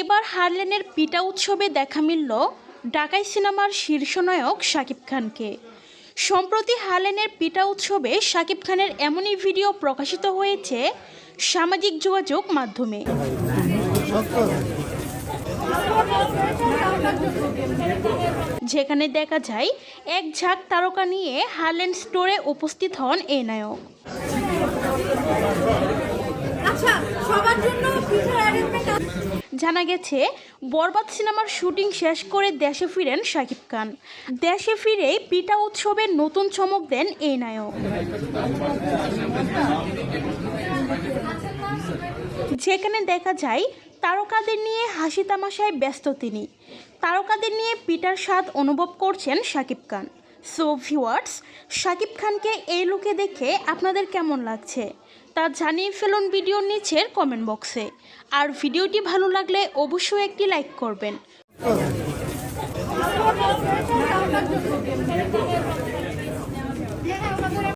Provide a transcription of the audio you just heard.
এবার হারলেনের পিটা উৎসবে দেখা মিলল ডাকাই সিনেমার শীর্ষনায়ক শাকিব খানকে। সম্প্রতি হারলেনের পিটা উৎসবে শাকিব খানের এমনই ভিডিও প্রকাশিত হয়েছে সামাজিক যোগাযোগ মাধ্যমে। যেখানে দেখা যায়, এক ঝাঁক তারকা নিয়ে হারলেন স্টোরে উপস্থিত হন এ নায়ক। জানা গেছে, বরবাদ সিনেমার শুটিং শেষ করে দেশে ফিরেন শাকিব খান। দেশে ফিরে পিটা উৎসবে নতুন চমক দেন এই নায়ক। যেখানে দেখা যায়, তারকাদের নিয়ে হাসি তামাশায় ব্যস্ত তিনি। তারকাদের নিয়ে পিটার স্বাদ অনুভব করছেন শাকিব খান। সো ভিওয়ার্স শাকিব খানকে এই লুকে দেখে আপনাদের কেমন লাগছে? তা জানিয়ে ফেলুন ভিডিওর নিচের কমেন্ট বক্সে আর ভিডিওটি ভালো লাগলে অবশ্যই একটি লাইক করবেন।